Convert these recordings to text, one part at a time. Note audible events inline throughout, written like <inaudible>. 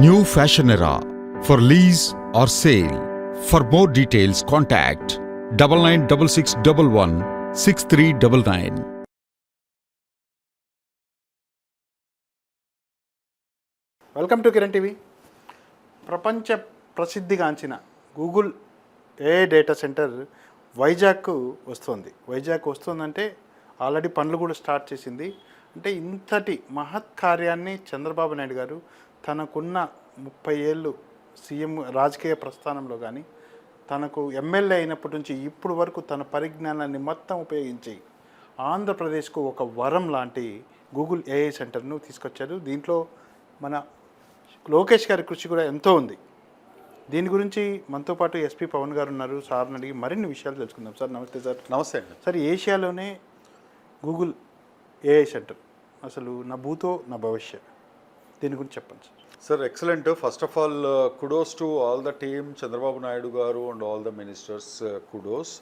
New fashion era for lease or sale for more details contact double nine double six double one six three double nine welcome to Kiran TV ప్రపంచ ప్రసిద్ధిగాంచిన Google a data center Vizag వస్తుంది వైజాగ్ వస్తుందంటే already పనులు కూడా start చేసింది అంటే ఇంతటి మహత్ కార్యాన్ని చంద్రబాబు నాయుడు గారు తనకున్న ముప్పై ఏళ్ళు సీఎం రాజకీయ ప్రస్థానంలో కానీ తనకు ఎమ్మెల్యే అయినప్పటి నుంచి ఇప్పుడు వరకు తన పరిజ్ఞానాన్ని మొత్తం ఉపయోగించి ఆంధ్రప్రదేశ్కు ఒక వరం లాంటి గూగుల్ ఏఐ సెంటర్ను తీసుకొచ్చారు. దీంట్లో మన లోకేష్ గారి కృషి కూడా ఎంతో ఉంది. దీని గురించి మనతో పాటు ఎస్పీ పవన్ గారు ఉన్నారు. సార్ని అడిగి మరిన్ని విషయాలు తెలుసుకుందాం. సార్ నమస్తే సార్. నమస్తే అండి. సార్ ఏషియాలోనే గూగుల్ ఏఐ సెంటర్ అసలు నా భూతో నా భవిష్య దీని గురించి చెప్పండి sir. Sir excellent first of all kudos to all the team Chandrababu Naidu garu and all the ministers kudos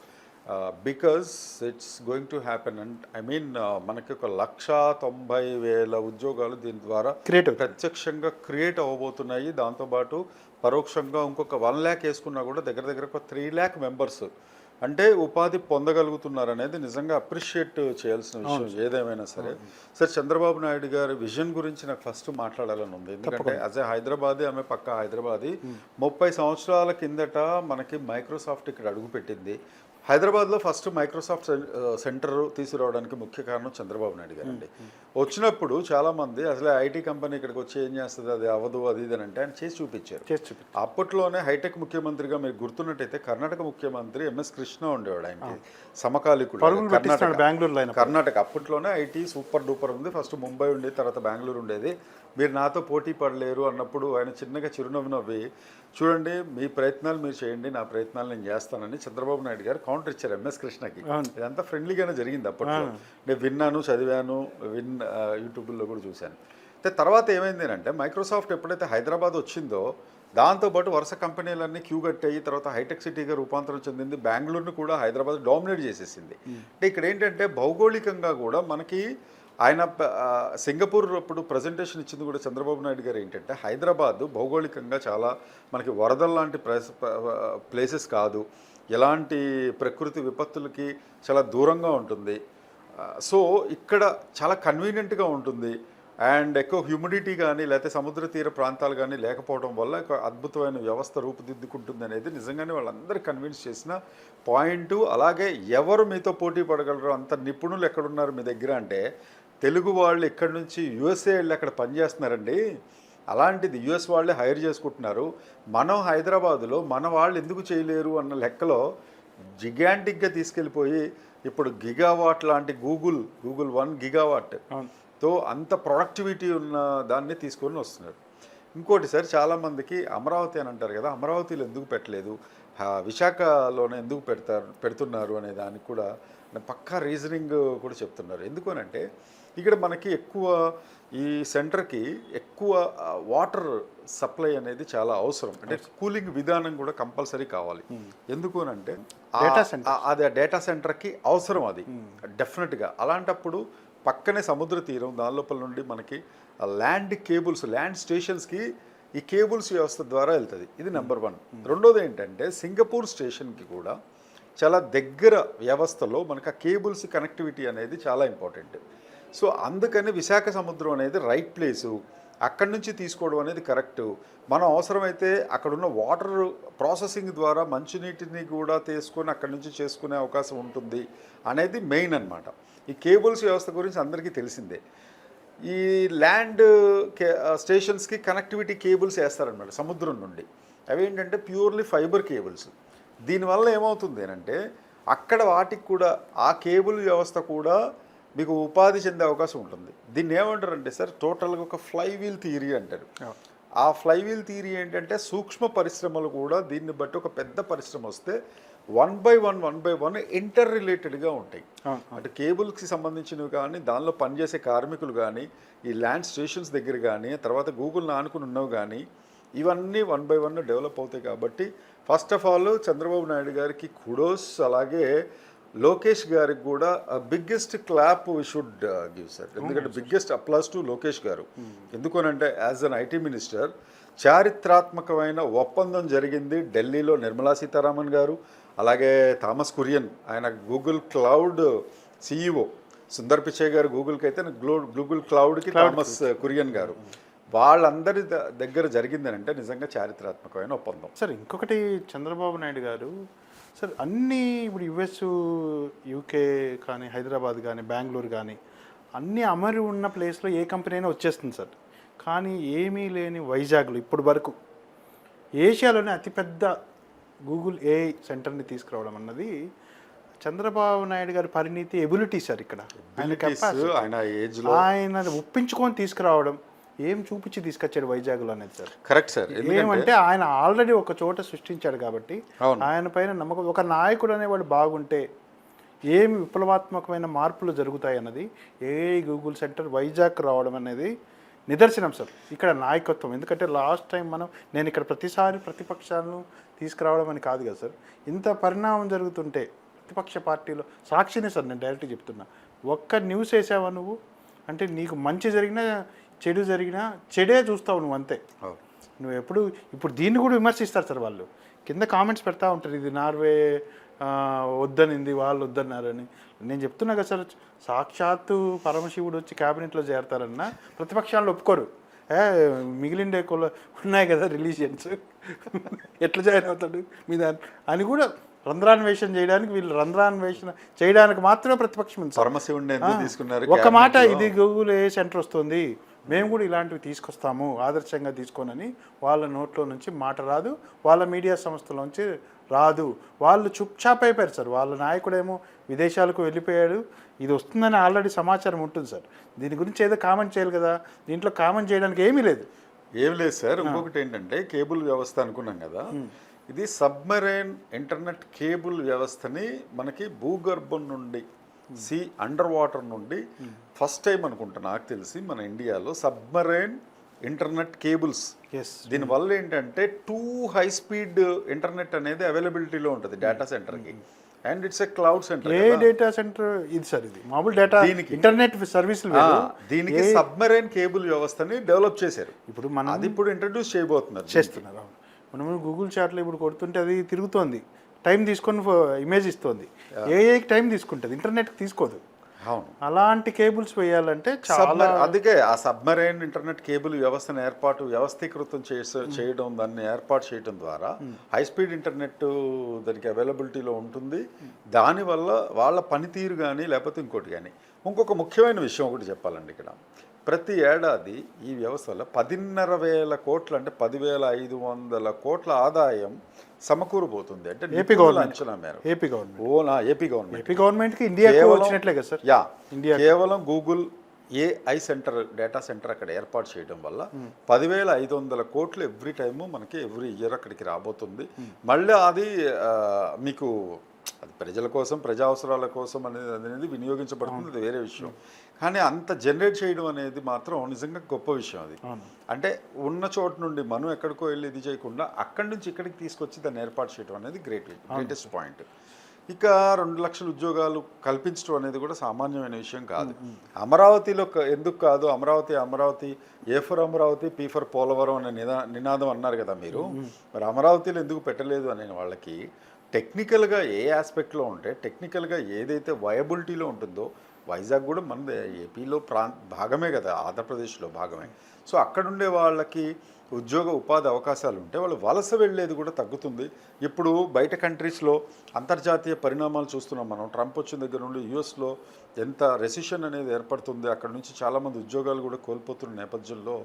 because it's going to happen and I mean మనకి ఒక లక్ష తొంభై వేల ఉద్యోగాలు దీని ద్వారా అవుతాయి. ప్రత్యక్షంగా క్రియేట్ అవ్వబోతున్నాయి. దాంతోపాటు పరోక్షంగా ఇంకొక వన్ ల్యాక్ వేసుకున్నా కూడా దగ్గర దగ్గర ఒక త్రీ ల్యాక్ మెంబర్స్ అంటే ఉపాధి పొందగలుగుతున్నారు అనేది నిజంగా అప్రిషియేట్ చేయాల్సిన విషయం ఏదేమైనా సరే. సార్ చంద్రబాబు నాయుడు గారి విజన్ గురించి నాకు ఫస్ట్ మాట్లాడాలని ఉంది. ఎందుకంటే ఏ హైదరాబాదీ ఆమె పక్క హైదరాబాదీ. ముప్పై సంవత్సరాల కిందట మనకి మైక్రోసాఫ్ట్ ఇక్కడ అడుగుపెట్టింది. హైదరాబాద్లో ఫస్ట్ మైక్రోసాఫ్ట్ సెంటర్ తీసుకురావడానికి ముఖ్య కారణం చంద్రబాబు నాయుడు గారు అండి. వచ్చినప్పుడు చాలామంది అసలు ఐటీ కంపెనీ ఇక్కడికి వచ్చి ఏం చేస్తుంది అది అవ్వదు అది ఇది అని అంటే ఆయన చేసి చూపించారు. చేసి అప్పట్లోనే హైటెక్ ముఖ్యమంత్రిగా మీరు గుర్తున్నట్టయితే కర్ణాటక ముఖ్యమంత్రి ఎంఎస్ కృష్ణ ఉండేవాడు ఆయనకి సమకాలికుడు పెట్టిస్తున్నాడు బెంగళూరులో కర్ణాటక. అప్పట్లోనే ఐటీ సూపర్ డూపర్ ఉంది. ఫస్ట్ ముంబై ఉండేది తర్వాత బెంగళూరు ఉండేది. మీరు నాతో పోటీ పడలేరు అన్నప్పుడు ఆయన చిన్నగా చిరునవ్వు నవ్వి చూడండి మీ ప్రయత్నాలు మీరు చేయండి నా ప్రయత్నాలు నేను చేస్తానని చంద్రబాబు నాయుడు గారు కౌంటర్ ఇచ్చారు ఎంఎస్ కృష్ణకి. ఇదంతా ఫ్రెండ్లీగానే జరిగింది అప్పట్లో. నేను విన్నాను చదివాను విన్ యూట్యూబ్లో కూడా చూశాను. అయితే తర్వాత ఏమైంది అంటే మైక్రోసాఫ్ట్ ఎప్పుడైతే హైదరాబాద్ వచ్చిందో దాంతోపాటు వరుస కంపెనీలన్నీ క్యూ కట్టాయి తర్వాత హైటెక్ సిటీగా రూపాంతరం చెందింది బెంగళూరుని కూడా హైదరాబాద్ డామినేట్ చేసేసింది. అంటే ఇక్కడ ఏంటంటే భౌగోళికంగా కూడా మనకి ఆయన సింగపూర్ అప్పుడు ప్రజెంటేషన్ ఇచ్చింది కూడా చంద్రబాబు నాయుడు గారు ఏంటంటే హైదరాబాద్ భౌగోళికంగా చాలా మనకి వరదల లాంటి ప్లేస్ ప్లేసెస్ కాదు. ఎలాంటి ప్రకృతి విపత్తులకి చాలా దూరంగా ఉంటుంది. సో ఇక్కడ చాలా కన్వీనియంట్గా ఉంటుంది. అండ్ ఎక్కువ హ్యూమిడిటీ కానీ లేకపోతే సముద్ర తీర ప్రాంతాలు కానీ లేకపోవడం వల్ల ఒక అద్భుతమైన వ్యవస్థ రూపుదిద్దుకుంటుంది అనేది నిజంగానే వాళ్ళందరూ కన్విన్స్ చేసిన పాయింట్ అలాగే ఎవరు మీతో పోటీ పడగలరు అంత నిపుణులు ఎక్కడున్నారు మీ దగ్గర అంటే తెలుగు వాళ్ళు ఇక్కడి నుంచి యుఎస్ఏ వెళ్ళి అక్కడ పనిచేస్తున్నారండి. అలాంటిది యుఎస్ వాళ్ళే హైర్ చేసుకుంటున్నారు. మనం హైదరాబాదులో మన వాళ్ళు ఎందుకు చేయలేరు అన్న లెక్కలో జిగాంటిక్గా తీసుకెళ్ళిపోయి ఇప్పుడు గిగావాట్ లాంటి గూగుల్ గూగుల్ వన్ గిగావాట్తో అంత ప్రొడక్టివిటీ ఉన్న దాన్ని తీసుకొని వస్తున్నారు. ఇంకోటి సార్ చాలామందికి అమరావతి అని అంటారు కదా అమరావతిలో ఎందుకు పెట్టలేదు? విశాఖలోనే ఎందుకు పెడతారు పెడుతున్నారు అనే దానికి కూడా పక్కా రీజనింగ్ కూడా చెప్తున్నారు. ఎందుకు అని అంటే ఇక్కడ మనకి ఎక్కువ ఈ సెంటర్కి ఎక్కువ వాటర్ సప్లై అనేది చాలా అవసరం. అంటే కూలింగ్ విధానం కూడా కంపల్సరీ కావాలి. ఎందుకు అని అంటే center. ఆ- అది డేటా సెంటర్కి అవసరం అది. డెఫినెట్గా అలాంటప్పుడు పక్కనే సముద్ర తీరం దాని లోపల నుండి మనకి ల్యాండ్ కేబుల్స్ ల్యాండ్ స్టేషన్స్కి ఈ కేబుల్స్ వ్యవస్థ ద్వారా వెళ్తుంది. ఇది నెంబర్ వన్ రెండోది ఏంటంటే సింగపూర్ స్టేషన్కి కూడా చాలా దగ్గర వ్యవస్థలో మనకు ఆ కేబుల్స్ కనెక్టివిటీ అనేది చాలా ఇంపార్టెంట్ సో అందుకని విశాఖ సముద్రం అనేది రైట్ ప్లేసు. అక్కడి నుంచి తీసుకోవడం అనేది కరెక్ట్. మనం అవసరమైతే అక్కడున్న వాటర్ ప్రాసెసింగ్ ద్వారా మంచినీటిని కూడా తీసుకొని అక్కడి నుంచి చేసుకునే అవకాశం ఉంటుంది అనేది మెయిన్ అన్నమాట. ఈ కేబుల్స్ వ్యవస్థ గురించి అందరికీ తెలిసిందే. ఈ ల్యాండ్ స్టేషన్స్కి కనెక్టివిటీ కేబుల్స్ వేస్తారనమాట సముద్రం నుండి. అవి ఏంటంటే ప్యూర్లీ ఫైబర్ కేబుల్స్. దీనివల్ల ఏమవుతుంది అంటే అక్కడ వాటికి కూడా ఆ కేబుల్ వ్యవస్థ కూడా మీకు ఉపాధి చెందే అవకాశం ఉంటుంది. దీన్ని ఏమంటారంటే సార్ టోటల్గా ఒక ఫ్లై వీల్ థియరీ అంటారు. ఆ. ఫ్లై వీల్ థియరీ ఏంటంటే సూక్ష్మ పరిశ్రమలు కూడా దీన్ని బట్టి ఒక పెద్ద పరిశ్రమ వస్తే one by one one by one inter రిలేటెడ్గా ఉంటాయి. అంటే కేబుల్స్కి సంబంధించినవి కానీ దానిలో పనిచేసే కార్మికులు కానీ ఈ ల్యాండ్ స్టేషన్స్ దగ్గర కానీ తర్వాత గూగుల్ని ఆనుకుని ఉన్నవి కానీ ఇవన్నీ వన్ బై వన్ డెవలప్ అవుతాయి కాబట్టి first of all Chandrababu Naidu గారికి కుడోస్ అలాగే లోకేష్ గారికి కూడా biggest clap we should give sir ఎందుకంటే biggest applause to Lokesh garu. ఎందుకనంటే యాజ్ అన్ ఐటీ మినిస్టర్ చారిత్రాత్మకమైన ఒప్పందం జరిగింది ఢిల్లీలో నిర్మలా సీతారామన్ గారు అలాగే థామస్ కురియన్ ఆయన Google cloud CEO Sundar Pichai garu గూగుల్కి అయితే గ్లో గూగుల్ క్లౌడ్కి థామస్ కురియన్ గారు. వాళ్ళందరి ద- దగ్గర జరిగిందని అంటే నిజంగా చారిత్రాత్మకమైన ఒప్పందం. సార్ ఇంకొకటి చంద్రబాబు నాయుడు గారు సార్ అన్నీ ఇప్పుడు యుఎస్ యూకే కానీ హైదరాబాద్ కానీ బెంగళూరు కానీ అన్నీ అమరి ఉన్న ప్లేస్లో ఏ కంపెనీ అయినా వచ్చేస్తుంది సార్. కానీ ఏమీ లేని వైజాగ్లో ఇప్పుడు వరకు ఏషియాలోనే అతిపెద్ద గూగుల్ ఏఐ సెంటర్ని తీసుకురావడం అన్నది చంద్రబాబు నాయుడు గారి పరిణితి ఎబిలిటీ సార్ ఇక్కడ. ఆయన ఆయన ఒప్పించుకొని తీసుకురావడం. ఏం చూపించి తీసుకొచ్చాడు వైజాగ్లో అనేది సార్? Correct sir. ఏమంటే ఆయన ఆల్రెడీ ఒక చోట సృష్టించాడు కాబట్టి. ఆయన పైన నమ్మకం ఒక నాయకుడు అనేవాడు బాగుంటే ఏమి విప్లవాత్మకమైన మార్పులు జరుగుతాయి అన్నది ఏ గూగుల్ సెంటర్ వైజాగ్ రావడం అనేది నిదర్శనం సార్. ఇక్కడ నాయకత్వం. ఎందుకంటే లాస్ట్ టైం మనం నేను ఇక్కడ ప్రతిసారి ప్రతిపక్షాలను తీసుకురావడం అని కాదు కదా సార్. ఇంత పరిణామం జరుగుతుంటే ప్రతిపక్ష పార్టీలో సాక్షినే సార్ నేను డైరెక్ట్ చెప్తున్నా ఒక్క న్యూస్ వేసావా నువ్వు? అంటే నీకు మంచి జరిగినా చెడు జరిగినా చెడే చూస్తావు నువ్వు అంతే. నువ్వు ఎప్పుడు ఇప్పుడు దీన్ని కూడా విమర్శిస్తారు సార్ వాళ్ళు. కింద కామెంట్స్ పెడతా ఉంటారు ఇది నార్వే వద్దనింది వాళ్ళు వద్దన్నారని. నేను చెప్తున్నా కదా సార్ సాక్షాత్తు పరమశివుడు వచ్చి క్యాబినెట్లో చేరతారన్న ప్రతిపక్షాలు ఒప్పుకోరు. ఏ మిగిలిండే కొల ఉన్నాయి కదా రిలీజియన్స్. ఎట్లా జాయిన్ అవుతాడు? మీ దాని అని కూడా రంధ్రాన్వేషణ చేయడానికి వీళ్ళు రంధ్రాన్వేషణ చేయడానికి మాత్రమే ప్రతిపక్షం ఉంది. పరమశివుడిని తీసుకున్నారు ఒక మాట? ఇది గూగుల్ ఏ సెంటర్ వస్తుంది? మేము కూడా ఇలాంటివి తీసుకొస్తాము ఆదర్శంగా తీసుకోనని వాళ్ళ నోట్లో నుంచి మాట రాదు వాళ్ళ మీడియా సంస్థలోంచి రాదు. వాళ్ళు చుప్చాప్ అయిపోయారు సార్. వాళ్ళ నాయకుడేమో విదేశాలకు వెళ్ళిపోయాడు. ఇది వస్తుందని ఆల్రెడీ సమాచారం ఉంటుంది సార్. దీని గురించి ఏదో కామెంట్ చేయాలి కదా. దీంట్లో కామెంట్ చేయడానికి ఏమీ లేదు. ఏం లేదు సార్. ఇంకొకటి ఏంటంటే కేబుల్ వ్యవస్థ అనుకున్నాం కదా. ఇది సబ్మరైన్ ఇంటర్నెట్ కేబుల్ వ్యవస్థని మనకి భూగర్భం నుండి సీ అండర్ వాటర్ నుండి ఫస్ట్ టైం అనుకుంటా నాకు తెలిసి మన ఇండియాలో సబ్మరైన్ ఇంటర్నెట్ కేబుల్స్. దీనివల్ల ఏంటంటే టూ హై స్పీడ్ ఇంటర్నెట్ అనేది అవైలబిలిటీలో ఉంటుంది డేటా సెంటర్కి. And it's a cloud center a data center? ఇది సార్ ఇది. మామూలు డేటా దీనికి. ఇంటర్నెట్ సర్వీసులు వేరు. దీనికి సబ్మరైన్ కేబుల్ వ్యవస్థని డెవలప్ చేశారు. ఇప్పుడు మనం అది ఇప్పుడు ఇంట్రడ్యూస్ చేయబోతున్నారు చేస్తున్నారు మనము గూగుల్ చాట్లో ఇప్పుడు కొడుతుంటే అది తిరుగుతోంది. టైం తీసుకొని ఇమేజ్ ఇస్తుంది. ఏఐకి టైం తీసుకుంటుంది ఇంటర్నెట్కి తీసుకోదు. అవును. అలాంటి కేబుల్స్ వేయాలంటే చాలా అందుకే ఆ సబ్మరైన్ ఇంటర్నెట్ కేబుల్ వ్యవస్థను ఏర్పాటు వ్యవస్థీకృతం చేసే చేయడం దాన్ని ఏర్పాటు చేయడం ద్వారా హై స్పీడ్ ఇంటర్నెట్ దానికి అవైలబిలిటీలో ఉంటుంది. దానివల్ల వాళ్ళ పనితీరు కానీ లేకపోతే ఇంకోటి కానీ ఇంకొక ముఖ్యమైన విషయం ఒకటి చెప్పాలండి ఇక్కడ. ప్రతి ఏడాది ఈ వ్యవస్థ వల్ల పదిన్నర వేల కోట్లు అంటే పదివేల ఐదు వందల కోట్ల ఆదాయం సమకూరబోతుంది. అంటే ఏపీ గవర్నమెంట్ అంచనా మేరకు. ఏపీ గవర్నమెంట్ ఓనా ఏపీ గవర్నమెంట్ ఏపీ గవర్నమెంట్కి కేవలం- వచ్చినట్లే కదా సార్. యా ఇండియా కేవలం Google AI center data center అక్కడ ఏర్పాటు చేయడం వల్ల పదివేల ఐదు వందల కోట్లు ఎవ్రీ టైము మనకి ఎవ్రీ ఇయర్ అక్కడికి రాబోతుంది. మళ్ళీ అది మీకు అది ప్రజల కోసం ప్రజా అవసరాల కోసం అనేది అనేది వినియోగించబడుతుంది అది వేరే విషయం. కానీ అంత జనరేట్ చేయడం అనేది మాత్రం నిజంగా గొప్ప విషయం అది. అంటే ఉన్న చోటు నుండి మనం ఎక్కడికో వెళ్ళి ఇది చేయకుండా అక్కడి నుంచి ఇక్కడికి తీసుకొచ్చి దాన్ని ఏర్పాటు చేయడం అనేది గ్రేట్ గ్రేటెస్ట్ పాయింట్ ఇక రెండు లక్షల ఉద్యోగాలు కల్పించడం అనేది కూడా సామాన్యమైన విషయం కాదు. అమరావతిలో ఎందుకు కాదు? Amaravati Amaravati A for Amaravati P for Polavaram అనే నిదా నినాదం అన్నారు కదా మీరు. మరి అమరావతిలో ఎందుకు పెట్టలేదు అనే వాళ్ళకి టెక్నికల్గా ఏ ఆస్పెక్ట్లో ఉంటే టెక్నికల్గా ఏదైతే వయబిలిటీలో ఉంటుందో వైజాగ్ కూడా మన ఏపీలో ప్రాంత భాగమే కదా ఆంధ్రప్రదేశ్లో భాగమే. సో అక్కడుండే వాళ్ళకి ఉద్యోగ ఉపాధి అవకాశాలు ఉంటే వాళ్ళు వలస వెళ్ళేది కూడా తగ్గుతుంది. ఇప్పుడు బయట కంట్రీస్లో అంతర్జాతీయ పరిణామాలు చూస్తున్నాం మనం. ట్రంప్ వచ్చిన దగ్గర నుండి యూఎస్లో ఎంత రెసిషన్ అనేది ఏర్పడుతుంది అక్కడ నుంచి చాలామంది ఉద్యోగాలు కూడా కోల్పోతున్న నేపథ్యంలో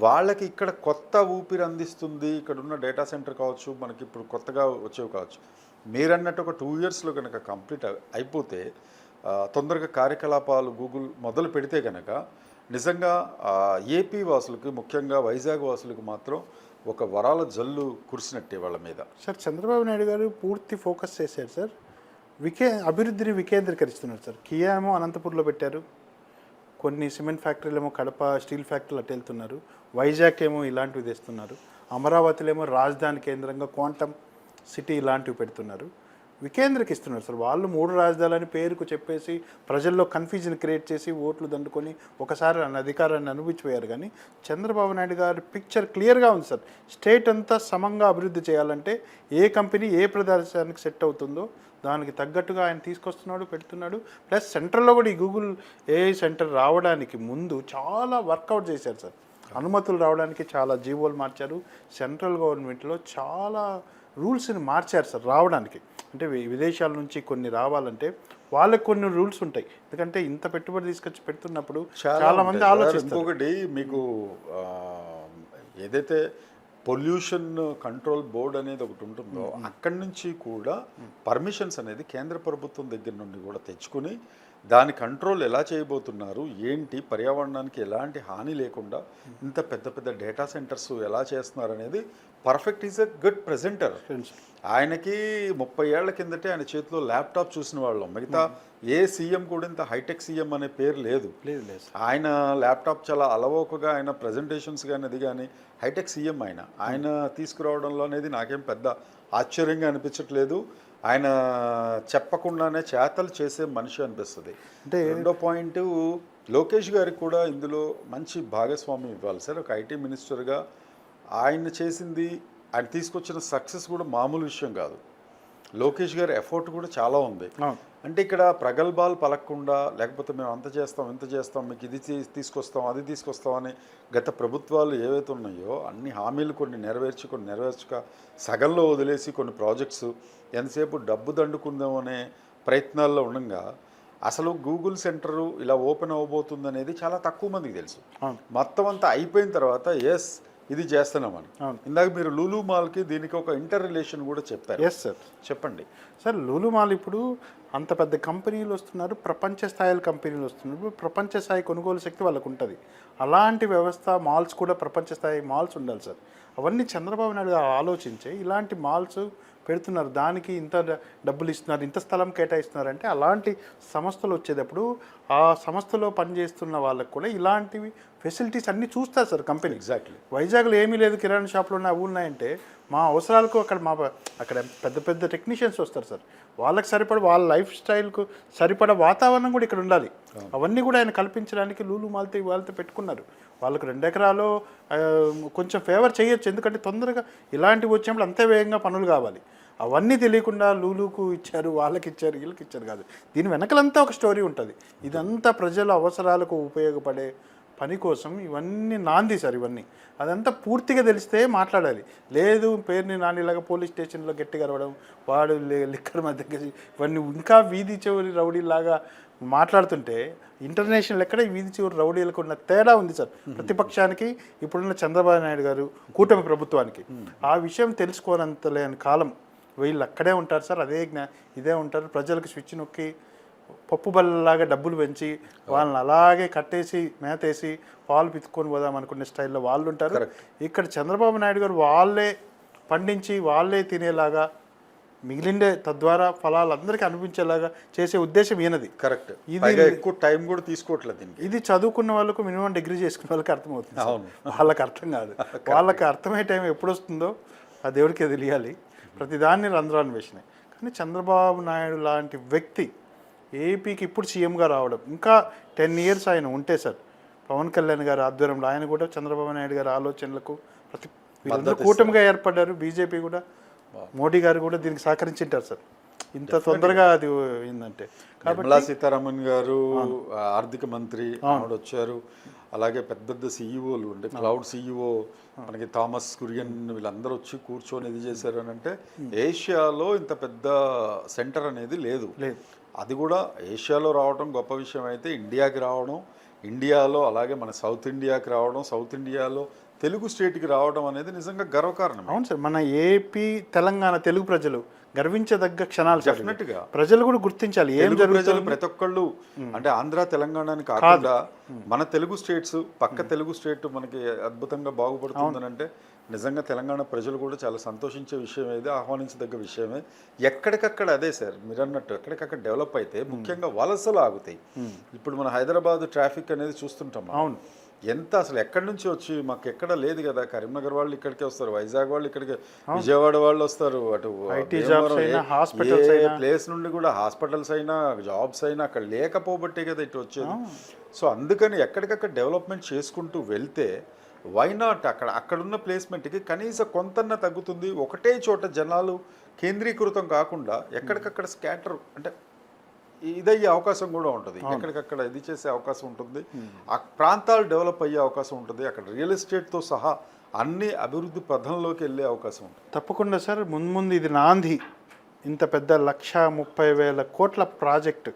వాళ్ళకి ఇక్కడ కొత్త ఊపిరి అందిస్తుంది ఇక్కడ ఉన్న డేటా సెంటర్ కావచ్చు మనకి ఇప్పుడు కొత్తగా వచ్చేవి కావచ్చు. మీరన్నట్టు ఒక టూ ఇయర్స్లో కనుక కంప్లీట్ అయిపోతే తొందరగా కార్యకలాపాలు గూగుల్ మొదలు పెడితే కనుక నిజంగా ఏపీ వాసులకి ముఖ్యంగా వైజాగ్ వాసులకు మాత్రం ఒక వరాల జల్లు కురిసినట్టే వాళ్ళ మీద. సార్ చంద్రబాబు నాయుడు గారు పూర్తి ఫోకస్ చేశారు సార్. వికే అభివృద్ధిని వికేంద్రీకరిస్తున్నారు సార్. కియా ఏమో అనంతపూర్లో పెట్టారు. కొన్ని సిమెంట్ ఫ్యాక్టరీలు ఏమో కడప స్టీల్ ఫ్యాక్టరీలు అటు వెళ్తున్నారు. వైజాగ్ ఏమో ఇలాంటివి తెస్తున్నారు. అమరావతిలో ఏమో రాజధాని కేంద్రంగా క్వాంటమ్ సిటీ ఇలాంటివి పెడుతున్నారు. వికేంద్రకిస్తున్నారు సార్. వాళ్ళు మూడు రాజధానులని పేరుకు చెప్పేసి ప్రజల్లో కన్ఫ్యూజన్ క్రియేట్ చేసి ఓట్లు దండుకొని ఒకసారి నన్ను అధికారాన్ని అనుభవించిపోయారు. కానీ చంద్రబాబు నాయుడు గారి పిక్చర్ క్లియర్గా ఉంది సార్. స్టేట్ అంతా సమంగా అభివృద్ధి చేయాలంటే ఏ కంపెనీ ఏ ప్రదేశానికి సెట్ అవుతుందో దానికి తగ్గట్టుగా ఆయన తీసుకొస్తున్నాడు పెడుతున్నాడు. ప్లస్ సెంట్రల్లో కూడా ఈ గూగుల్ ఏఐ సెంటర్ రావడానికి ముందు చాలా వర్కౌట్ చేశారు సార్. అనుమతులు రావడానికి చాలా జీవోలు మార్చారు. సెంట్రల్ గవర్నమెంట్లో చాలా రూల్స్ని మార్చారు సార్ రావడానికి. అంటే విదేశాల నుంచి కొన్ని రావాలంటే వాళ్ళకి కొన్ని రూల్స్ ఉంటాయి. ఎందుకంటే ఇంత పెట్టుబడి తీసుకొచ్చి పెడుతున్నప్పుడు చాలా మంది. ఆలోచిస్తారు. ఇంకొకటి మీకు ఏదైతే పొల్యూషన్ కంట్రోల్ బోర్డ్ అనేది ఒకటి ఉంటుందో అక్కడి నుంచి కూడా పర్మిషన్స్ అనేది కేంద్ర ప్రభుత్వం దగ్గర నుండి కూడా తెచ్చుకుని దాని కంట్రోల్ ఎలా చేయబోతున్నారు? ఏంటి? పర్యావరణానికి ఎలాంటి హాని లేకుండా ఇంత పెద్ద పెద్ద డేటా సెంటర్స్ ఎలా చేస్తున్నారు అనేది perfect is a good presenter ఆయనకి ముప్పై ఏళ్ళ కిందటే ఆయన చేతిలో ల్యాప్టాప్ చూసిన వాళ్ళం. మిగతా ఏ సీఎం కూడా ఇంత హైటెక్ సీఎం అనే పేరు లేదు. ఆయన ల్యాప్టాప్ చాలా అలవోకగా ఆయన ప్రజెంటేషన్స్ కానీ అది కానీ హైటెక్ సీఎం ఆయన. ఆయన తీసుకురావడంలో అనేది నాకేం పెద్ద ఆశ్చర్యంగా అనిపించట్లేదు. ఆయన చెప్పకుండానే చేతలు చేసే మనిషి అనిపిస్తుంది. అంటే రెండో పాయింట్ లోకేష్ గారికి కూడా ఇందులో మంచి భాగస్వామ్యం ఇవ్వాలి సార్. ఒక ఐటీ మినిస్టర్గా ఆయన చేసింది ఆయన తీసుకొచ్చిన సక్సెస్ కూడా మామూలు విషయం కాదు. లోకేష్ గారి ఎఫర్ట్ కూడా చాలా ఉంది. అంటే ఇక్కడ ప్రగల్భాలు పలకకుండా లేకపోతే మేము అంత చేస్తాం ఇంత చేస్తాం మీకు ఇది తీసుకొస్తాం అది తీసుకొస్తాం అని గత ప్రభుత్వాలు ఏవైతే ఉన్నాయో అన్ని హామీలు కొన్ని నెరవేర్చి కొన్ని నెరవేర్చక సగంలో వదిలేసి కొన్ని ప్రాజెక్ట్స్ ఎంతసేపు డబ్బు దండుకుందాం అనే ప్రయత్నాల్లో ఉండగా అసలు గూగుల్ సెంటరు ఇలా ఓపెన్ అవ్వబోతుంది అనేది చాలా తక్కువ మందికి తెలుసు. మొత్తం అంతా అయిపోయిన తర్వాత ఎస్ ఇది చేస్తున్నామని అవును. ఇందాక మీరు లూలు మాల్కి దీనికి ఒక ఇంటర్ రిలేషన్ కూడా చెప్పారు ఎస్ సార్ చెప్పండి. సార్ లూలు మాల్ ఇప్పుడు అంత పెద్ద కంపెనీలు వస్తున్నారు ప్రపంచ స్థాయిలో కంపెనీలు వస్తున్నారు. ప్రపంచ స్థాయి కొనుగోలు శక్తి వాళ్ళకు ఉంటుంది అలాంటి వ్యవస్థ మాల్స్ కూడా ప్రపంచ స్థాయి మాల్స్ ఉండాలి సార్. అవన్నీ చంద్రబాబు నాయుడు గారు ఆలోచించే ఇలాంటి మాల్స్ పెడుతున్నారు. దానికి ఇంత డబ్బులు ఇస్తున్నారు ఇంత స్థలం కేటాయిస్తున్నారు అంటే అలాంటి సంస్థలు వచ్చేటప్పుడు ఆ సంస్థలో పనిచేస్తున్న వాళ్ళకు కూడా ఇలాంటివి ఫెసిలిటీస్ అన్నీ చూస్తారు సార్ కంపెనీ. ఎగ్జాక్ట్లీ వైజాగ్లో ఏమీ లేదు కిరాణా షాప్లో ఉన్న అవి ఉన్నాయంటే మా అవసరాలకు అక్కడ మా అక్కడ పెద్ద పెద్ద టెక్నీషియన్స్ వస్తారు సార్. వాళ్ళకి సరిపడ వాళ్ళ లైఫ్ స్టైల్కు సరిపడ వాతావరణం కూడా ఇక్కడ ఉండాలి. అవన్నీ కూడా ఆయన కల్పించడానికి లూలు మాల్తో వాళ్ళతో పెట్టుకున్నారు. వాళ్ళకు రెండు ఎకరాలు కొంచెం ఫేవర్ చేయొచ్చు. ఎందుకంటే తొందరగా ఇలాంటివి వచ్చినప్పుడు అంతే వేగంగా పనులు కావాలి. అవన్నీ తెలియకుండా లూలుకు ఇచ్చారు వాళ్ళకి ఇచ్చారు వీళ్ళకి ఇచ్చారు కాదు. దీని వెనకలంతా ఒక స్టోరీ ఉంటుంది. ఇదంతా ప్రజల అవసరాలకు ఉపయోగపడే పని కోసం ఇవన్నీ నాంది సార్ ఇవన్నీ. అదంతా పూర్తిగా తెలిస్తే మాట్లాడాలి. లేదు పేరుని నానిలాగా పోలీస్ స్టేషన్లో గట్టిగా అరవడం వాడు లే- లిక్కర్ మధ్య ఇవన్నీ ఇంకా వీధి చెవులు రౌడీలాగా మాట్లాడుతుంటే ఇంటర్నేషనల్ ఎక్కడ వీధి చివరి రౌడీలకు ఉన్న తేడా ఉంది సార్. ప్రతిపక్షానికి ఇప్పుడున్న చంద్రబాబు నాయుడు గారు కూటమి ప్రభుత్వానికి. ఆ విషయం తెలుసుకోనంత లేని కాలం వీళ్ళు అక్కడే ఉంటారు సార్. అదే జ్ఞా ఇదే ఉంటారు. ప్రజలకు స్విచ్ నొక్కి పప్పు బల్లలాగా డబ్బులు పెంచి వాళ్ళని అలాగే కట్టేసి మేతేసి పాలు పితుక్కొని పోదాం అనుకునే స్టైల్లో వాళ్ళు ఉంటారు. ఇక్కడ చంద్రబాబు నాయుడు గారు వాళ్ళే పండించి వాళ్ళే తినేలాగా మిగిలిండే తద్వారా ఫలాలు అందరికీ అనిపించేలాగా చేసే ఉద్దేశం ఈయనది. కరెక్ట్. ఇది- ఎక్కువ టైం కూడా తీసుకోవట్లేదు దీనికి. ఇది చదువుకున్న వాళ్ళకు మినిమం డిగ్రీ చేసుకున్న వాళ్ళకి అర్థమవుతుంది. అవును. వాళ్ళకి అర్థం కాదు. <laughs> వాళ్ళకి అర్థమయ్యే టైం ఎప్పుడు వస్తుందో ఆ దేవుడికే తెలియాలి. ప్రతిదాన్ని రంధ్రాన్వేషణ. కానీ చంద్రబాబు నాయుడు లాంటి వ్యక్తి ఏపీకి ఇప్పుడు సీఎంగా రావడం ఇంకా టెన్ ఇయర్స్ ఆయన ఉంటే సార్ పవన్ కళ్యాణ్ గారి ఆధ్వర్యంలో ఆయన కూడా చంద్రబాబు నాయుడు గారి ఆలోచనలకు ప్రతి కూటమిగా ఏర్పడ్డారు బీజేపీ కూడా మోడీ గారు కూడా దీనికి సహకరించింటారు సార్. ఇంత తొందరగా అది ఏంటంటే నిర్మలా సీతారామన్ గారు ఆర్థిక మంత్రి ఆవిడ వచ్చారు. అలాగే పెద్ద పెద్ద సీఈఓలు అంటే క్లౌడ్ సీఈఓ మనకి థామస్ కురియన్ వీళ్ళందరూ వచ్చి కూర్చొని ఇది చేశారు అని అంటే ఏషియాలో ఇంత పెద్ద సెంటర్ అనేది లేదు. లేదు. అది కూడా ఏషియాలో రావడం గొప్ప విషయం అయితే ఇండియాకి రావడం ఇండియాలో అలాగే మన సౌత్ ఇండియాకి రావడం సౌత్ ఇండియాలో తెలుగు స్టేట్కి రావడం అనేది నిజంగా గర్వకారణం. అవును సార్ మన ఏపీ తెలంగాణ తెలుగు ప్రజలు గర్వించదగ్గ క్షణాలు సార్ ఇవి. Definite గా. ప్రజలు కూడా గుర్తించాలి ఏం ప్రజలు ప్రతి ఒక్కళ్ళు అంటే ఆంధ్ర తెలంగాణని కాకుండా మన తెలుగు స్టేట్స్ పక్క తెలుగు స్టేట్ మనకి అద్భుతంగా బాగుపడుతుందని అంటే నిజంగా తెలంగాణ ప్రజలు కూడా చాలా సంతోషించే విషయం ఇది ఆహ్వానించదగ్గ విషయమే. ఎక్కడికక్కడ అదే సార్ మీరు అన్నట్టు ఎక్కడికక్కడ డెవలప్ అయితే ముఖ్యంగా వలసలు ఆగుతాయి. ఇప్పుడు మన హైదరాబాద్ ట్రాఫిక్ అనేది చూస్తుంటాం. అవును. ఎంత అసలు ఎక్కడి నుంచి వచ్చి మాకు ఎక్కడ లేదు కదా? కరీంనగర్ వాళ్ళు ఇక్కడికే వస్తారు వైజాగ్ వాళ్ళు ఇక్కడికి విజయవాడ వాళ్ళు వస్తారు అటు. ప్లేస్ నుండి కూడా హాస్పిటల్స్ అయినా జాబ్స్ అయినా అక్కడ లేకపోబట్టే కదా ఇటు వచ్చేది. సో అందుకని ఎక్కడికక్కడ డెవలప్మెంట్ చేసుకుంటూ వెళ్తే వై నాట్ అక్కడ అక్కడున్న ప్లేస్మెంట్కి కనీసం కొంతన్న తగ్గుతుంది. ఒకటే చోట జనాలు కేంద్రీకృతం కాకుండా ఎక్కడికక్కడ స్కాటర్ అంటే ఇదయ్యే అవకాశం కూడా ఉంటుంది. ఎక్కడికక్కడ ఇది చేసే అవకాశం ఉంటుంది. ఆ ప్రాంతాలు డెవలప్ అయ్యే అవకాశం ఉంటుంది. అక్కడ రియల్ ఎస్టేట్తో సహా అన్ని అభివృద్ధి పథంలోకి వెళ్ళే అవకాశం ఉంటుంది. తప్పకుండా సార్. ముందు ముందు ఇది నాంది. ఇంత పెద్ద లక్ష ముప్పై వేల కోట్ల ప్రాజెక్టు.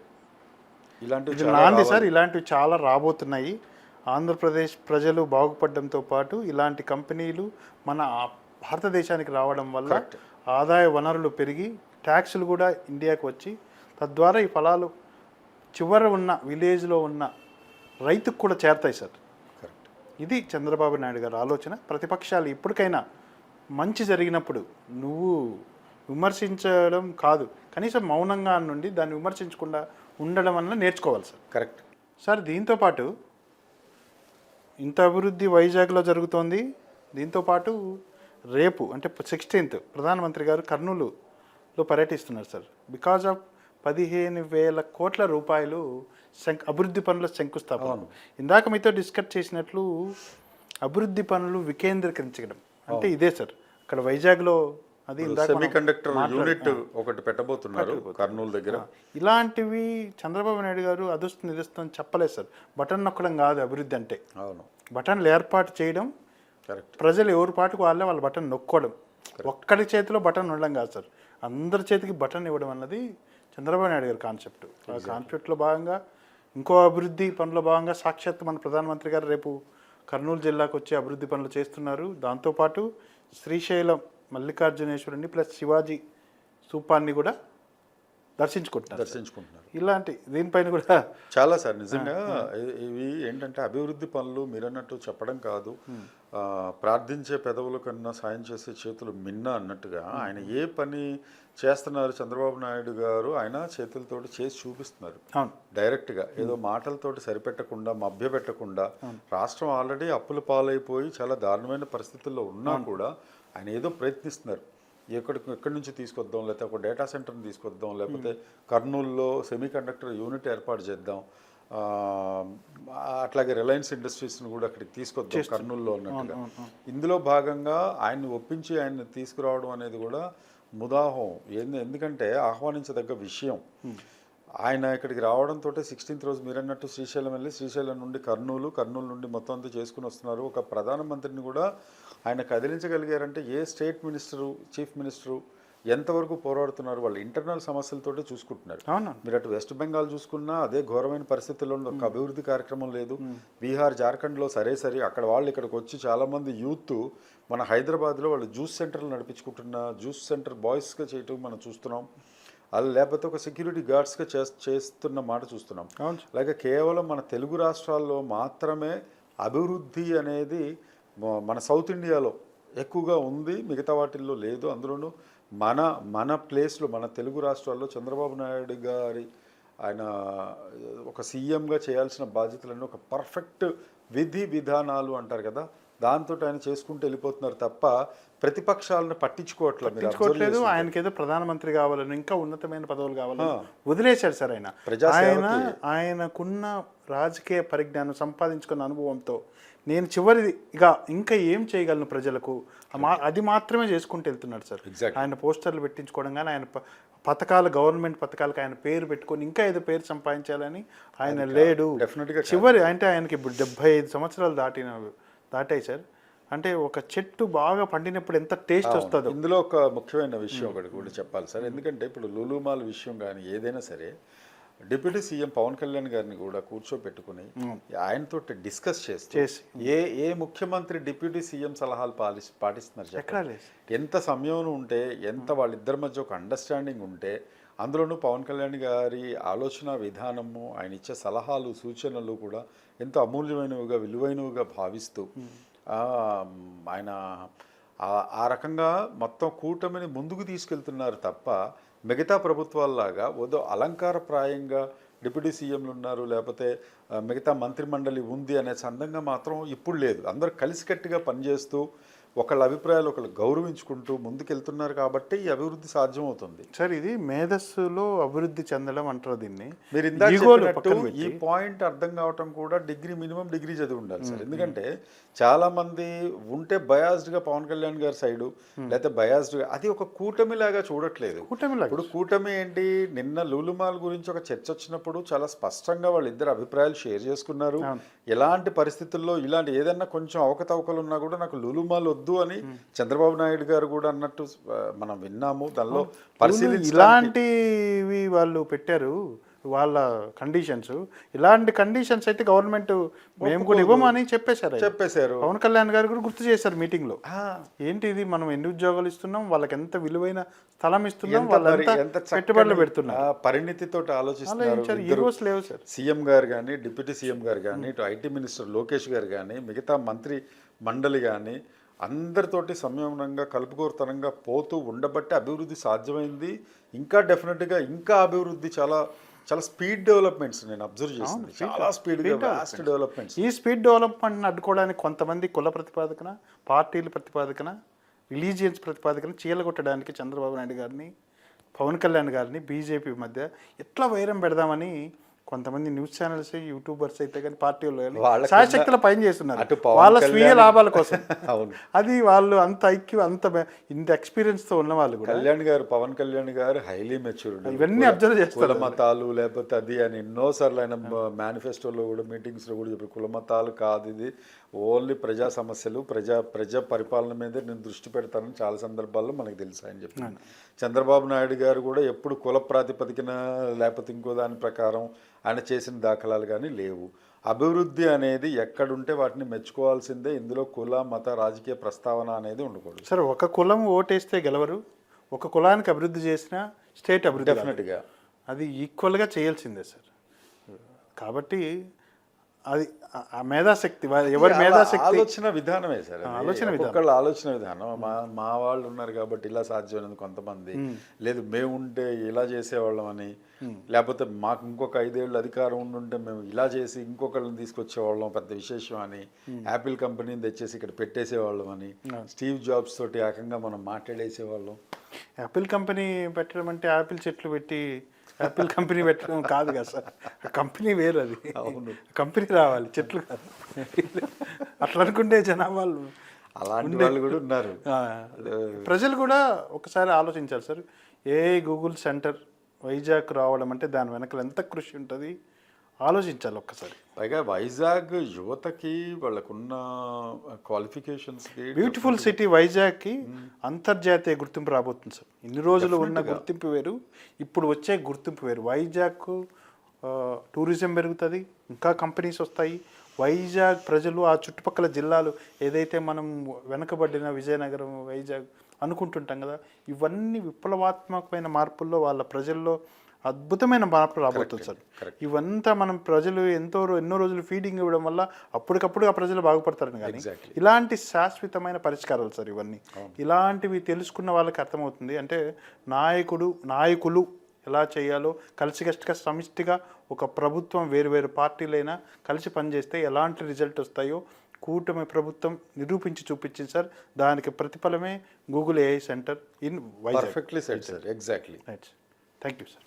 ఇలాంటివి నాంది. సార్. ఇలాంటివి చాలా రాబోతున్నాయి. ఆంధ్రప్రదేశ్ ప్రజలు బాగుపడడంతో పాటు ఇలాంటి కంపెనీలు మన భారతదేశానికి రావడం వల్ల ఆదాయ వనరులు పెరిగి ట్యాక్సులు కూడా ఇండియాకు వచ్చి తద్వారా ఈ ఫలాలు చివర ఉన్న విలేజ్లో ఉన్న రైతుకు కూడా చేరతాయి సార్. కరెక్ట్. ఇది చంద్రబాబు నాయుడు గారి ఆలోచన. ప్రతిపక్షాలు ఇప్పటికైనా మంచి జరిగినప్పుడు నువ్వు విమర్శించడం కాదు. కనీసం మౌనంగా నుండి దాన్ని విమర్శించకుండా ఉండడం వల్ల నేర్చుకోవాలి సార్. కరెక్ట్. సార్ దీంతో పాటు ఇంత అభివృద్ధి వైజాగ్లో జరుగుతోంది. దీంతో పాటు రేపు అంటే సిక్స్టీన్త్ ప్రధానమంత్రి గారు కర్నూలులో పర్యటిస్తున్నారు సార్. బికాజ్ ఆఫ్ పదిహేను వేల కోట్ల రూపాయలు శంక్ అభివృద్ధి పనుల శంకుస్థాపన. ఇందాక మీతో డిస్కస్ చేసినట్లు అభివృద్ధి పనులు వికేంద్రీకరించడం. అంటే ఇదే సార్. అక్కడ వైజాగ్లో అది సెమీ కండక్టర్ యూనిట్ ఒకటి పెట్టబోతున్నారు కర్నూలు దగ్గర. ఇలాంటివి చంద్రబాబు నాయుడు గారు అదుస్తుంది ఇదుస్తుంది చెప్పలేదు సార్. బటన్ నొక్కడం కాదు అభివృద్ధి అంటే. అవును. బటన్లు ఏర్పాటు చేయడం ప్రజలు ఎవరి పాటుకు వాళ్ళే వాళ్ళ బటన్ నొక్కోవడం. ఒక్కడి చేతిలో బటన్ ఉండడం కాదు సార్. అందరి చేతికి బటన్ ఇవ్వడం అన్నది చంద్రబాబు నాయుడు గారి కాన్సెప్ట్ ఆ కాన్సెప్ట్లో భాగంగా ఇంకో అభివృద్ధి పనుల భాగంగా సాక్షాత్ మన ప్రధానమంత్రి గారు రేపు కర్నూలు జిల్లాకు వచ్చి అభివృద్ధి పనులు చేస్తున్నారు. దాంతోపాటు శ్రీశైలం మల్లికార్జునేశ్వరుని ప్లస్ శివాజీ స్థూపాన్ని కూడా దర్శించుకుంటున్నారు దర్శించుకుంటున్నారు. ఇలాంటి దీనిపైన కూడా చాలా సార్ నిజంగా ఇవి ఏంటంటే అభివృద్ధి పనులు మీరన్నట్టు చెప్పడం కాదు. ప్రార్థించే పెదవుల కన్నా సాయం చేసే చేతులు మిన్న అన్నట్టుగా ఆయన ఏ పని చేస్తున్నారు చంద్రబాబు నాయుడు గారు ఆయన చేతులతోటి చేసి చూపిస్తున్నారు. డైరెక్ట్గా ఏదో మాటలతోటి సరిపెట్టకుండా మభ్య పెట్టకుండా రాష్ట్రం ఆల్రెడీ అప్పుల పాలైపోయి చాలా దారుణమైన పరిస్థితుల్లో ఉన్నా కూడా ఆయన ఏదో ప్రయత్నిస్తున్నారు. ఎక్కడికి ఎక్కడి నుంచి తీసుకొద్దాం? లేకపోతే ఒక డేటా సెంటర్ని తీసుకొద్దాం? లేకపోతే కర్నూలులో సెమీ కండక్టర్ యూనిట్ ఏర్పాటు చేద్దాం. అట్లాగే రిలయన్స్ ఇండస్ట్రీస్ని కూడా అక్కడికి తీసుకొద్దాం కర్నూలులో అన్నట్టుగా. ఇందులో భాగంగా ఆయన్ని ఒప్పించి ఆయన్ని తీసుకురావడం అనేది కూడా ముదాహం. ఏంది ఎందుకంటే ఆహ్వానించదగ్గ విషయం. ఆయన ఇక్కడికి రావడంతో సిక్స్టీన్త్ రోజు మీరు అన్నట్టు శ్రీశైలం వెళ్ళి శ్రీశైలం నుండి కర్నూలు కర్నూలు నుండి మొత్తం అంతా చేసుకుని వస్తున్నారు. ఒక ప్రధానమంత్రిని కూడా ఆయన కదిలించగలిగారంటే a state minister chief minister ఎంతవరకు పోరాడుతున్నారు వాళ్ళ ఇంటర్నల్ సమస్యలతోటే చూసుకుంటున్నారు. మీరు అటు వెస్ట్ బెంగాల్ చూసుకున్నా అదే ఘోరమైన పరిస్థితుల్లో. ఒక అభివృద్ధి కార్యక్రమం లేదు. బీహార్ జార్ఖండ్లో సరే సరే అక్కడ వాళ్ళు ఇక్కడికి వచ్చి చాలామంది యూత్ మన హైదరాబాద్లో వాళ్ళు జ్యూస్ సెంటర్లు నడిపించుకుంటున్న జ్యూస్ సెంటర్ బాయ్స్గా చేయటం మనం చూస్తున్నాం. అది లేకపోతే ఒక సెక్యూరిటీ గార్డ్స్గా చేస్తున్న మాట చూస్తున్నాం. అలాగే కేవలం మన తెలుగు రాష్ట్రాల్లో మాత్రమే అభివృద్ధి అనేది మన సౌత్ ఇండియాలో ఎక్కువగా ఉంది మిగతా వాటిల్లో లేదు. అందులోనూ మన మన ప్లేస్లో మన తెలుగు రాష్ట్రాల్లో చంద్రబాబు నాయుడు గారి ఆయన ఒక సీఎంగా చేయాల్సిన బాధ్యతలన్నీ ఒక పర్ఫెక్ట్ విధి విధానాలు అంటారు కదా దాంతో ఆయన చేసుకుంటూ వెళ్ళిపోతున్నారు తప్ప ప్రతిపక్షాలను పట్టించుకోవట్లేదు. ఆయనకి ఏదో ప్రధానమంత్రి కావాలని ఇంకా ఉన్నతమైన పదవులు కావాలని. వదిలేశాడు సార్ ఆయన. ఆయన ఆయనకున్న రాజకీయ పరిజ్ఞానం సంపాదించుకున్న అనుభవంతో నేను చివరిది ఇక ఇంకా ఏం చేయగలను ప్రజలకు? అది మాత్రమే చేసుకుంటూ వెళ్తున్నాడు సార్. ఆయన పోస్టర్లు పెట్టించుకోవడం కానీ ఆయన పథకాలు గవర్నమెంట్ పథకాలకు ఆయన పేరు పెట్టుకొని ఇంకా ఏదో పేరు సంపాదించాలని ఆయన లేడు. చివరి అంటే ఆయనకి ఇప్పుడు డెబ్బై ఐదు సంవత్సరాలు దాటిన దాటాయి సార్. అంటే ఒక చెట్టు బాగా పండినప్పుడు ఎంత టేస్ట్ వస్తుందో. ఇందులో ఒక ముఖ్యమైన విషయం ఒకటి కూడా చెప్పాలి సార్. ఎందుకంటే ఇప్పుడు లులుమాల్ విషయం కానీ ఏదైనా సరే డిప్యూటీ సీఎం పవన్ కళ్యాణ్ గారిని కూడా కూర్చోబెట్టుకుని ఆయనతో డిస్కస్ చేస్తూ చేసి. ఏ ఏ ముఖ్యమంత్రి డిప్యూటీ సీఎం సలహాలు పాలి పాటిస్తున్నారు ఎంత సమయం ఉంటే ఎంత వాళ్ళిద్దరి మధ్య ఒక అండర్స్టాండింగ్ ఉంటే అందులోనూ పవన్ కళ్యాణ్ గారి ఆలోచన విధానము ఆయన ఇచ్చే సలహాలు సూచనలు కూడా ఎంతో అమూల్యమైనవిగా విలువైనవిగా భావిస్తూ ఆయన ఆ- రకంగా మొత్తం కూటమిని ముందుకు తీసుకెళ్తున్నారు తప్ప మిగతా ప్రభుత్వాల్లాగా ఏదో అలంకారప్రాయంగా డిప్యూటీ సీఎంలు ఉన్నారు లేకపోతే మిగతా మంత్రిమండలి ఉంది అనే సందంగా మాత్రం ఇప్పుడు లేదు. అందరూ కలిసికట్టుగా పనిచేస్తూ ఒకళ్ళ అభిప్రాయాలు ఒకళ్ళు గౌరవించుకుంటూ ముందుకెళ్తున్నారు కాబట్టి ఈ అభివృద్ధి సాధ్యమవుతుంది. సార్ ఇది మేధస్సులో అభివృద్ధి చెందడం అంటారు దీన్ని. మీరు ఇందాక ఈ పాయింట్ అర్థం కావటం కూడా డిగ్రీ మినిమం డిగ్రీ చదివి ఉండాలి సార్. ఎందుకంటే చాలా మంది ఉంటే బయాస్డ్గా పవన్ కళ్యాణ్ గారి సైడు లేకపోతే బయాస్డ్గా అది ఒక కూటమి లాగా చూడట్లేదు. కూటమిలాగా. ఇప్పుడు కూటమి ఏంటి? నిన్న లూలుమాల్ గురించి ఒక చర్చ వచ్చినప్పుడు చాలా స్పష్టంగా వాళ్ళిద్దరు అభిప్రాయాలు షేర్ చేసుకున్నారు. ఎలాంటి పరిస్థితుల్లో ఇలాంటి ఏదన్నా కొంచెం అవకతవకలు ఉన్నా కూడా నాకు లూలుమాల్ వద్దు అని చంద్రబాబు నాయుడు గారు కూడా అన్నట్టు మనం విన్నాము. దానిలో పరిశీలించడానికి ఇలాంటివి వాళ్ళు పెట్టారు వాళ్ళ కండిషన్స్ ఇలాంటి కండిషన్స్ అయితే గవర్నమెంట్ మేము కూడా ఇవ్వమని చెప్పేశారు. చెప్పేశారు. పవన్ కళ్యాణ్ గారు కూడా గుర్తు చేశారు మీటింగ్లో ఏంటి ఇది మనం ఎన్ని ఉద్యోగాలు ఇస్తున్నాం వాళ్ళకి ఎంత విలువైన స్థలం ఇస్తున్నాం వాళ్ళంతా పెట్టుబడులు పెడుతున్నారు. పరిణితితో ఆలోచిస్తున్నారు సీఎం గారు కానీ డిప్యూటీ సీఎం గారు కానీ ఇటు ఐటీ మినిస్టర్ లోకేష్ గారు కానీ మిగతా మంత్రి మండలి కానీ అందరితోటి సంయమనంగా కలుపుకోరుతనంగా పోతూ ఉండబట్టి అభివృద్ధి సాధ్యమైంది. ఇంకా డెఫినెట్గా ఇంకా అభివృద్ధి చాలా చాలా స్పీడ్ డెవలప్మెంట్స్ నేను అబ్జర్వ్ చేసింది. చాలా స్పీడ్గా వాస్ట్ డెవలప్మెంట్స్. ఈ స్పీడ్ డెవలప్మెంట్ని అడ్డుకోవడానికి కొంతమంది కుల ప్రతిపాదకన పార్టీల ప్రతిపాదకన రిలీజియన్స్ ప్రతిపాదకన చీలగొట్టడానికి చంద్రబాబు నాయుడు గారిని పవన్ కళ్యాణ్ గారిని బీజేపీ మధ్య ఎట్లా వైరం పెడదామని కొంతమంది న్యూస్ ఛానల్స్ యూట్యూబర్స్ అయితే కానీ పార్టీ వాళ్ళు శాయశక్తుల పైన చేస్తున్నారు. వాళ్ళ స్వీయ లాభాల కోసం. <laughs> అవును. అది వాళ్ళు అంత ఐక్యూ అంత ఇంత experience తో ఉన్న వాళ్ళు కూడా కళ్యాణ్ గారు పవన్ కళ్యాణ్ గారు హైలీ మెచ్యూర్డ్ ఇవన్నీ observe చేస్తారు. కుల మతాలు లేకపోతే అది అని ఎన్నోసార్లు ఆయన మేనిఫెస్టోలో కూడా మీటింగ్స్లో కూడా చెప్పి కుల మతాలు కాదు ఇది. ఓన్లీ ప్రజా సమస్యలు ప్రజా ప్రజా పరిపాలన మీదే నేను దృష్టి పెడతానని చాలా సందర్భాల్లో మనకు తెలుసు ఆయన చెప్పి చంద్రబాబు నాయుడు గారు కూడా ఎప్పుడు కుల ప్రాతిపదికన లేకపోతే ఇంకో దాని ప్రకారం ఆయన చేసిన దాఖలాలు కానీ లేవు. అభివృద్ధి అనేది ఎక్కడుంటే వాటిని మెచ్చుకోవాల్సిందే. ఇందులో కుల మత రాజకీయ ప్రస్తావన అనేది ఉండకూడదు. సరే ఒక కులం ఓటేస్తే గెలవరు. ఒక కులానికి అభివృద్ధి చేసిన స్టేట్ అభివృద్ధి. డెఫినెట్గా అది ఈక్వల్గా చేయాల్సిందే సార్ కాబట్టి అది మేధాశక్తి ఎవరి మేధాశక్తి? ఆలోచన విధానమే సార్. ఆలోచన విధానం. ఒక్కొక్కళ్ళ ఆలోచన విధానం. మా మా వాళ్ళు ఉన్నారు కాబట్టి ఇలా సాధ్యమైనది కొంతమంది. లేదు మేము ఉంటే ఇలా చేసేవాళ్ళం అని లేకపోతే మాకు ఇంకొక ఐదేళ్ళు అధికారం ఉండుంటే మేము ఇలా చేసి ఇంకొకళ్ళని తీసుకొచ్చేవాళ్ళం పెద్ద విశేషం అని. యాపిల్ కంపెనీని తెచ్చేసి ఇక్కడ పెట్టేసేవాళ్ళం అని. స్టీవ్ జాబ్స్ తోటి ఏకంగా మనం మాట్లాడేసేవాళ్ళం. యాపిల్ కంపెనీ పెట్టడం అంటే యాపిల్ చెట్లు పెట్టి యాపిల్ కంపెనీ పెట్టడం కాదు కదా సార్. కంపెనీ వేరు అది. కంపెనీ రావాలి చెట్లు కాదు. అట్లా అనుకుంటే జనాభాలు అలాంటి వాళ్ళు కూడా ఉన్నారు. ప్రజలు కూడా ఒకసారి ఆలోచించాలి sir. A Google center Vizag రావడం అంటే దాని వెనకాల ఎంత కృషి ఉంటుంది? ఆలోచించాలి ఒక్కసారి. పైగా వైజాగ్ యువతకి వాళ్ళకున్న క్వాలిఫికేషన్స్కి బ్యూటిఫుల్ సిటీ వైజాగ్కి అంతర్జాతీయ గుర్తింపు రాబోతుంది సార్. ఇన్ని రోజులు ఉన్న గుర్తింపు వేరు ఇప్పుడు వచ్చే గుర్తింపు వేరు. వైజాగ్ టూరిజం పెరుగుతుంది ఇంకా కంపెనీస్ వస్తాయి. వైజాగ్ ప్రజలు ఆ చుట్టుపక్కల జిల్లాలు ఏదైతే మనం వెనకబడిన విజయనగరం వైజాగ్ అనుకుంటుంటాం కదా ఇవన్నీ విప్లవాత్మకమైన మార్పుల్లో వాళ్ళ ప్రజల్లో అద్భుతమైన మార్పు రాబోతుంది సార్. ఇవంతా మనం ప్రజలు ఎంతో ఎన్నో రోజులు ఫీడింగ్ ఇవ్వడం వల్ల అప్పటికప్పుడు ఆ ప్రజలు బాగుపడతారని కానీ. ఇలాంటి శాశ్వతమైన పరిష్కారాలు సార్ ఇవన్నీ. ఇలాంటివి తెలుసుకున్న వాళ్ళకి అర్థమవుతుంది. అంటే నాయకుడు నాయకులు ఎలా చేయాలో కలిసికట్టుగా సమిష్టిగా ఒక ప్రభుత్వం వేరు వేరు పార్టీలైనా కలిసి పనిచేస్తే ఎలాంటి రిజల్ట్ వస్తాయో కూటమి ప్రభుత్వం నిరూపించి చూపించింది సార్. దానికి ప్రతిఫలమే Google AI center in perfectly set sir exactly thank you sir